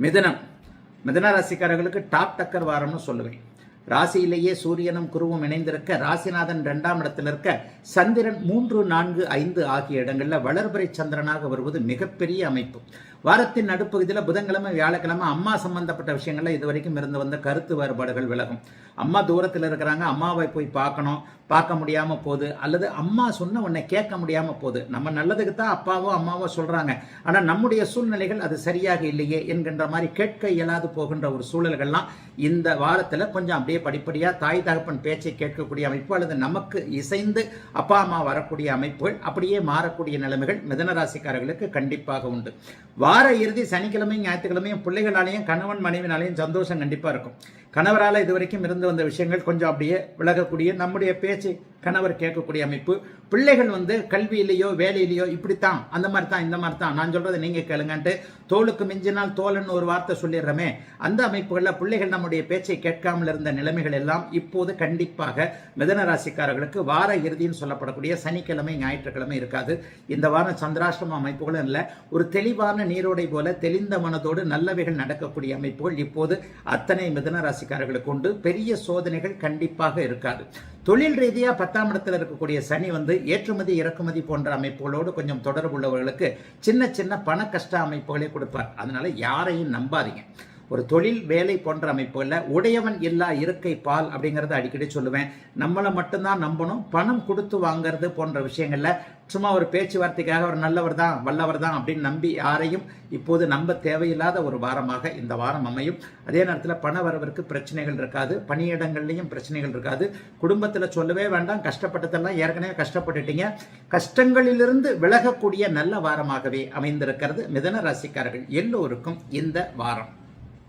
மிதனம். மிதன ராசிக்காரர்களுக்கு டாப் டக்கர் வாரம்னு சொல்லுவேன். ராசியிலேயே சூரியனும் குருவும் இணைந்திருக்க ராசிநாதன் இரண்டாம் இடத்தில் இருக்க சந்திரன் மூன்று நான்கு ஐந்து ஆகிய இடங்களில் வளர்பிறை சந்திரனாக வருவது மிகப்பெரிய அமைப்பு. வாரத்தின் நடுப்பகுதியில் புதன்கிழமை வியாழக்கிழமை அம்மா சம்பந்தப்பட்ட விஷயங்கள்ல இதுவரைக்கும் இருந்து வந்த கருத்து வேறுபாடுகள் விலகும். அம்மா தூரத்தில் இருக்கிறாங்க அம்மாவை போய் பார்க்கணும் பார்க்க முடியாம போகுது அல்லது அம்மா சொன்ன உன்னை கேட்க முடியாம போகுது. நம்ம நல்லதுக்கு தான் அப்பாவோ அம்மாவோ சொல்றாங்க. ஆனால் நம்முடைய சூழ்நிலைகள் அது சரியாக இல்லையே என்கின்ற மாதிரி கேட்க இயலாது போகின்ற ஒரு சூழல்கள்லாம் இந்த வாரத்தில் கொஞ்சம் அப்படியே படிப்படியாக தாய் தகப்பன் பேச்சை கேட்கக்கூடிய அமைப்பு அல்லது நமக்கு இசைந்து அப்பா அம்மா வரக்கூடிய அமைப்புகள் அப்படியே மாறக்கூடிய நிலைமைகள் மிதன ராசிக்காரர்களுக்கு கண்டிப்பாக உண்டு. வார இறுதி சனிக்கிழமையும் ஞாயிற்றுக்கிழமையும் பிள்ளைகளாலையும் கணவன் மனைவினாலையும் சந்தோஷம் கண்டிப்பாக இருக்கும். கணவரால் இதுவரைக்கும் இருந்து வந்த விஷயங்கள் கொஞ்சம் அப்படியே விலகக்கூடிய நம்முடைய பேச்சு கணவர் கேட்கக்கூடிய அமைப்பு. பிள்ளைகள் வந்து கல்வியிலேயோ வேலையிலேயோ இப்படித்தான் அந்த மாதிரி தான் இந்த மாதிரி தான் நான் சொல்றதை நீங்கள் கேளுங்கன்ட்டு தோலுக்கு மிஞ்சினால் தோலன்னு ஒரு வார்த்தை சொல்லிடுறமே அந்த அமைப்புகளில் பிள்ளைகள் நம்முடைய பேச்சை கேட்காமல் இருந்த நிலைமைகள் எல்லாம் இப்போது கண்டிப்பாக மிதன ராசிக்காரர்களுக்கு வார இறுதின்னு சொல்லப்படக்கூடிய சனிக்கிழமை ஞாயிற்றுக்கிழமை இருக்காது. இந்த வாரம் சந்திராஷ்டிரம அமைப்புகளும் இல்லை. ஒரு தெளிவான நீரோடை போல தெளிந்த மனதோடு நல்லவைகள் நடக்கக்கூடிய அமைப்புகள் இப்போது அத்தனை மிதன ராசிக்காரர்களுக்கு உண்டு பெரிய சோதனைகள் கண்டிப்பாக இருக்காது. தொழில் ரீதியாக பத்தாம் இடத்தில் இருக்கக்கூடிய சனி வந்து ஏற்றுமதி இறக்குமதி போன்ற அமைப்புகளோடு கொஞ்சம் தொடர்புள்ளவர்களுக்கு சின்ன சின்ன பண கஷ்ட அமைப்புகளை கொடுப்பார். அதனால யாரையும் நம்பாதீங்க. ஒரு தொழில் வேலை போன்ற அமைப்புகளில் உடையவன் இல்லா இருக்கை பால் அப்படிங்கிறத அடிக்கடி சொல்லுவேன். நம்மளை மட்டும்தான் நம்பணும். பணம் கொடுத்து வாங்குறது போன்ற விஷயங்களில் சும்மா ஒரு பேச்சுவார்த்தைக்காக ஒரு நல்லவர் தான் வல்லவர் தான் அப்படின்னு நம்பி யாரையும் இப்போது நம்ப தேவையில்லாத ஒரு வாரமாக இந்த வாரம் அமையும். அதே நேரத்தில் பண வரவிற்கு பிரச்சனைகள் இருக்காது. பணியிடங்கள்லையும் பிரச்சனைகள் இருக்காது. குடும்பத்தில் சொல்லவே வேண்டாம். கஷ்டப்பட்டதெல்லாம் ஏற்கனவே கஷ்டப்பட்டுட்டீங்க. கஷ்டங்களிலிருந்து விலகக்கூடிய நல்ல வாரமாகவே அமைந்திருக்கிறது மிதன ராசிக்காரர்கள் எல்லோருக்கும் இந்த வாரம்.